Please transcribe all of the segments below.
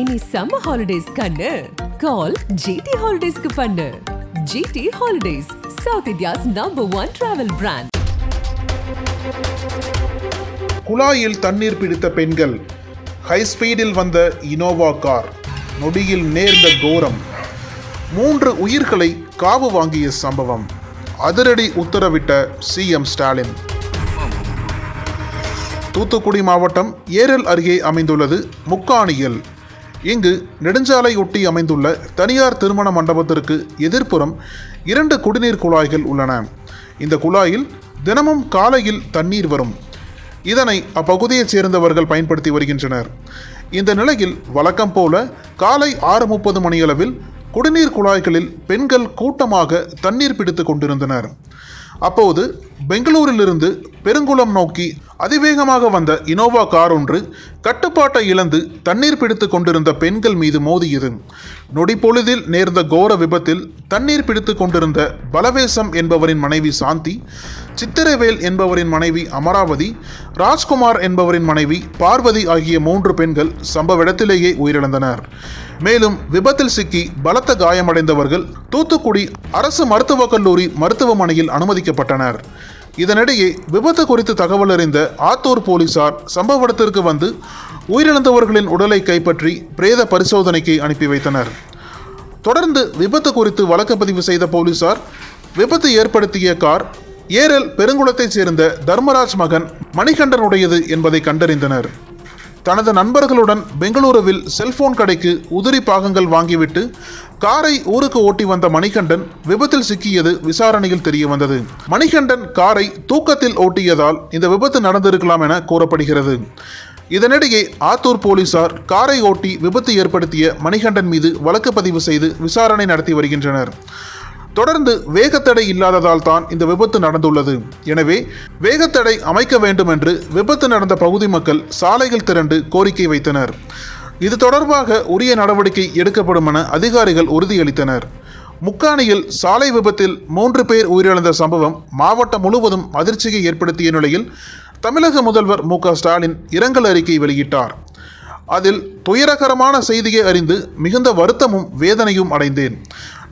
இனி summer holidays கண்ணு. கால் GT ஹாலிடேஸ்க்கு பண்ணு. GT holidays South India's number one travel brand குழாயில் தண்ணீர் பிடித்த பெண்கள் ஹை ஸ்பீடில் வந்த இனோவா கார் நொடியில் நேர்ந்த கோரம் மூன்று உயிர்களை காவு வாங்கிய சம்பவம். அதிரடி உத்தரவிட்ட சிஎம் ஸ்டாலின் தூத்துக்குடி மாவட்டம் ஏரல் அருகே அமைந்துள்ளது முக்காணியில். இங்கு நெடுஞ்சாலை ஒட்டி அமைந்துள்ள தனியார் திருமண மண்டபத்திற்கு எதிர்ப்புறம் இரண்டு குடிநீர் குழாய்கள் உள்ளன. இந்த குழாயில் தினமும் காலையில் தண்ணீர் வரும். இதனை அப்பகுதியைச் சேர்ந்தவர்கள் பயன்படுத்தி வருகின்றனர். இந்த நிலையில் வழக்கம் போல காலை ஆறு முப்பது மணியளவில் குடிநீர் குழாய்களில் பெண்கள் கூட்டமாக தண்ணீர் பிடித்து கொண்டிருந்தனர். அப்போது பெங்களூரிலிருந்து பெருங்குளம் நோக்கி அதிவேகமாக வந்த இனோவா கார் ஒன்று கட்டுப்பாட்டை இழந்து தண்ணீர் பிடித்து கொண்டிருந்த பெண்கள் மீது மோதியது. நொடிப்பொழுதில் நேர்ந்த கோர விபத்தில் தண்ணீர் பிடித்து கொண்டிருந்த பலவேசம் என்பவரின் மனைவி சாந்தி சித்திரவேல் என்பவரின் மனைவி அமராவதி ராஜ்குமார் என்பவரின் மனைவி பார்வதி ஆகிய மூன்று பெண்கள் சம்பவ இடத்திலேயே உயிரிழந்தனர். மேலும் விபத்தில் சிக்கி பலத்த காயமடைந்தவர்கள் தூத்துக்குடி அரசு மருத்துவக் கல்லூரி மருத்துவமனையில் அனுமதிக்கப்பட்டனர். இதனிடையே விபத்து குறித்து தகவல் அறிந்த ஆத்தூர் போலீசார் சம்பவ இடத்திற்கு வந்து உயிரிழந்தவர்களின் உடலை கைப்பற்றி பிரேத பரிசோதனைக்கு அனுப்பி வைத்தனர். தொடர்ந்து விபத்து குறித்து வழக்கு பதிவு செய்த போலீசார் விபத்து ஏற்படுத்திய கார் ஏரல் பெருங்குளத்தைச் சேர்ந்த தர்மராஜ் மகன் மணிகண்டனுடையது என்பதை கண்டறிந்தனர். தனது நண்பர்களுடன் பெங்களூருவில் செல்போன் கடைக்கு உதிரி பாகங்கள் வாங்கிவிட்டு காரை ஊருக்கு ஓட்டி வந்த மணிகண்டன் விபத்தில் சிக்கியது விசாரணையில் தெரிய வந்தது. மணிகண்டன் காரை தூக்கத்தில் ஓட்டியதால் இந்த விபத்து நடந்திருக்கலாம் என கூறப்படுகிறது. இதனிடையே ஆத்தூர் போலீசார் காரை ஓட்டி விபத்து ஏற்படுத்திய மணிகண்டன் மீது வழக்கு பதிவு செய்து விசாரணை நடத்தி வருகின்றனர். தொடர்ந்து வேகத்தடை இல்லாததால் தான் இந்த விபத்து நடந்துள்ளது. எனவே வேகத்தடை அமைக்க வேண்டும் என்று விபத்து நடந்த பகுதி மக்கள் சாலையில் திரண்டு கோரிக்கை வைத்தனர். இது தொடர்பாக உரிய நடவடிக்கை எடுக்கப்படும் என அதிகாரிகள் உறுதியளித்தனர். முக்காணியில் சாலை விபத்தில் மூன்று பேர் உயிரிழந்த சம்பவம் மாவட்டம் முழுவதும் அதிர்ச்சியை ஏற்படுத்திய நிலையில் தமிழக முதல்வர் மு க ஸ்டாலின் இரங்கல் அறிக்கை வெளியிட்டார். அதில் துயரகரமான செய்தியை அறிந்து மிகுந்த வருத்தமும் வேதனையும் அடைந்தேன்.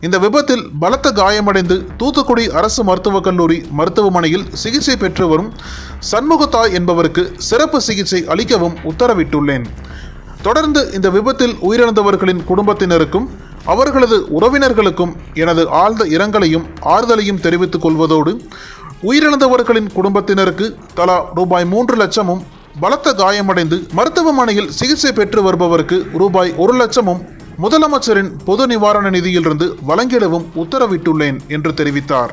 இந்த விபத்தில் பலத்த காயமடைந்து தூத்துக்குடி அரசு மருத்துவக் கல்லூரி மருத்துவமனையில் சிகிச்சை பெற்று வரும் சண்முகத்தாய் என்பவருக்கு சிறப்பு சிகிச்சை அளிக்கவும் உத்தரவிட்டுள்ளேன். தொடர்ந்து இந்த விபத்தில் உயிரிழந்தவர்களின் குடும்பத்தினருக்கும் அவர்களது உறவினர்களுக்கும் எனது ஆழ்ந்த இரங்கலையும் ஆறுதலையும் தெரிவித்துக் கொள்வதோடு உயிரிழந்தவர்களின் குடும்பத்தினருக்கு தலா ரூபாய் மூன்று லட்சமும் பலத்த காயமடைந்து மருத்துவமனையில் சிகிச்சை பெற்று வருபவருக்கு ரூபாய் ஒரு லட்சமும் முதலமைச்சரின் பொது நிவாரண நிதியிலிருந்து வழங்கிடவும் உத்தரவிட்டுள்ளேன் என்று தெரிவித்தார்.